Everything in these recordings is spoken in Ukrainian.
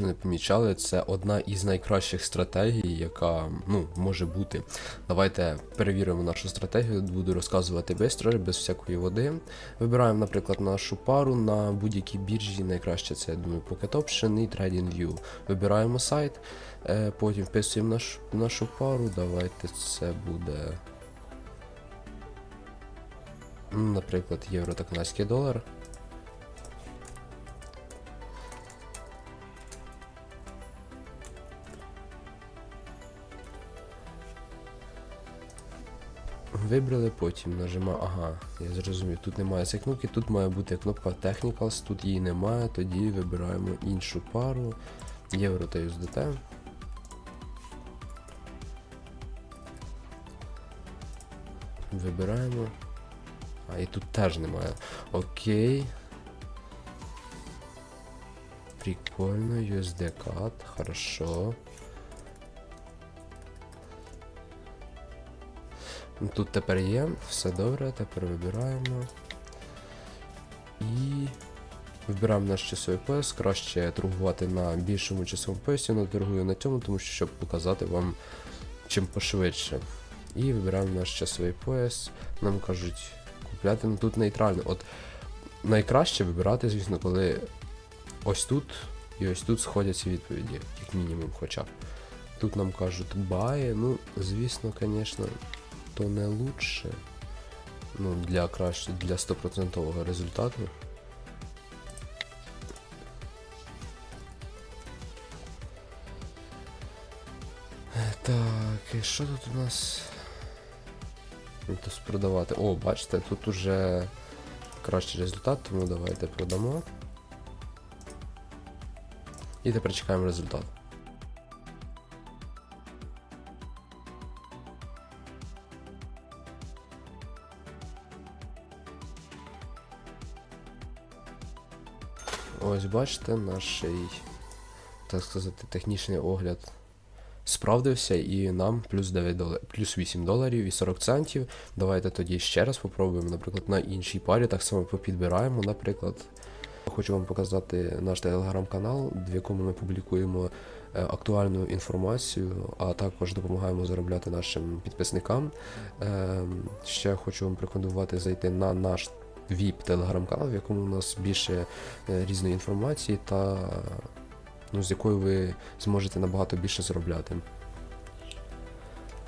не помічали, це одна із найкращих стратегій, яка ну, може бути. Давайте перевіримо нашу стратегію, буду розказувати швидко, без всякої води. Вибираємо, наприклад, нашу пару на будь-якій біржі. Найкраще це, я думаю, Pocket Option і TradingView. Вибираємо сайт, е, потім вписуємо наш, нашу пару. Давайте це буде. Наприклад, євро та канадський долар. Вибрали, потім нажимаємо. Ага, я зрозумів. Тут немає цієї кнопки, тут має бути кнопка Technicals, тут її немає, тоді вибираємо іншу пару. Євро та USDT. Вибираємо. А, і тут теж немає. Окей. Прикольно, USD CAD, хорошо. Тут тепер є, все добре, тепер вибираємо. І вибираємо наш часовий пояс. Краще торгувати на більшому часовому поясі, але торгую на цьому, тому що щоб показати вам чим пошвидше. І вибираємо наш часовий пояс. Нам кажуть купляти ну, тут нейтрально. От найкраще вибирати, звісно, коли ось тут і ось тут сходяться відповіді, як мінімум, хоча б. Тут нам кажуть buy, ну, звісно, звісно, то не лучше. Ну, для краще, для 100% результату. Так, і що тут у нас? Ну, Тут продавати. О, бачите, тут уже кращий результат, тому давайте продамо. І тепер чекаємо результат. Ось бачите, наш, так сказати, технічний огляд справдився і нам плюс 9 доларів, плюс 8 доларів і 40 центів. Давайте тоді ще раз попробуємо, наприклад, на іншій парі, так само попідбираємо, наприклад. Хочу вам показати наш телеграм-канал, в якому ми публікуємо е, актуальну інформацію, а також допомагаємо заробляти нашим підписникам. Е, Ще хочу вам порекомендувати зайти на наш VIP телеграм-канал, в якому у нас більше е, різної інформації та ну, з якою ви зможете набагато більше заробляти.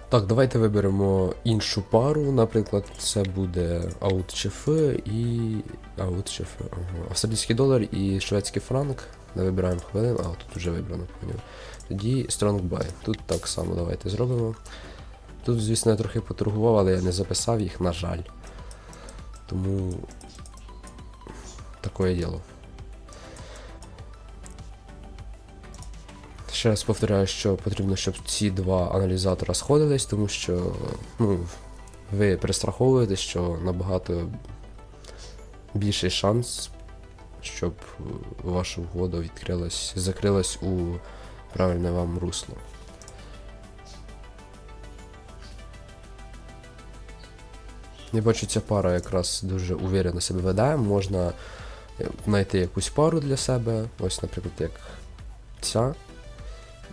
Так, давайте виберемо іншу пару. Наприклад, це буде аут і. Аут ага. Австралійський долар і шведський франк. Не вибираємо хвилин, а тут вже вибрано, поняв. Тоді Strong Buy. Тут так само давайте зробимо. Тут, звісно, я трохи поторгував, але я не записав їх, на жаль. Тому. Такое діло. Ще раз повторяю, що потрібно, щоб ці два аналізатора сходились, тому що ну, ви перестраховуєте, що набагато більший шанс, щоб ваша угода відкрилась, закрилась у правильне вам русло. Я бачу, ця пара якраз дуже уверено себе веде. Можна е, знайти якусь пару для себе, ось, наприклад, як ця.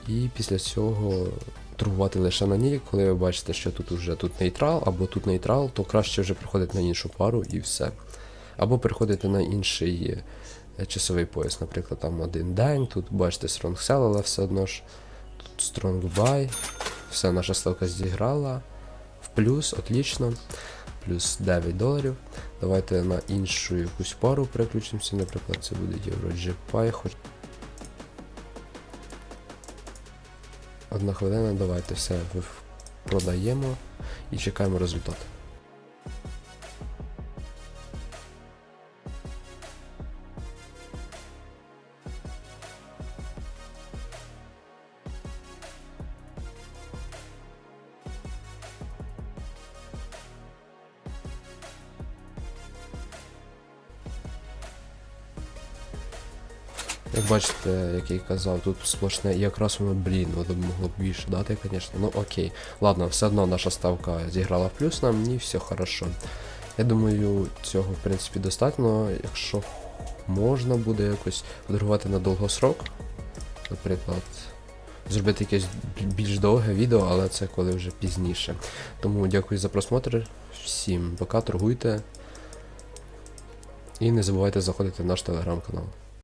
І після цього торгувати лише на ній, коли ви бачите, що тут вже тут нейтрал, або тут нейтрал, то краще вже приходити на іншу пару і все. Або переходити на інший е, часовий пояс, наприклад, там один день, тут бачите Strong Sell, але все одно ж тут Strong Buy, все, наша ставка зіграла. В плюс, отлично. Плюс 9 доларів. Давайте на іншу якусь пару переключимося, наприклад, це буде EuroGPy, хоч Одна хвилина, давайте все продаємо і чекаємо результат. Як бачите, як я й казав, тут сплошне, і якраз воно, блін, воно могло б більше дати, звісно. Ну окей. Ладно, все одно наша ставка зіграла в плюс нам, і все хорошо. Я думаю, цього в принципі достатньо. Якщо можна буде якось подарувати на довгосрок, наприклад, зробити якесь більш довге відео, але це коли вже пізніше. Тому дякую за просмотр. Всім пока, торгуйте. І не забувайте заходити в наш телеграм-канал.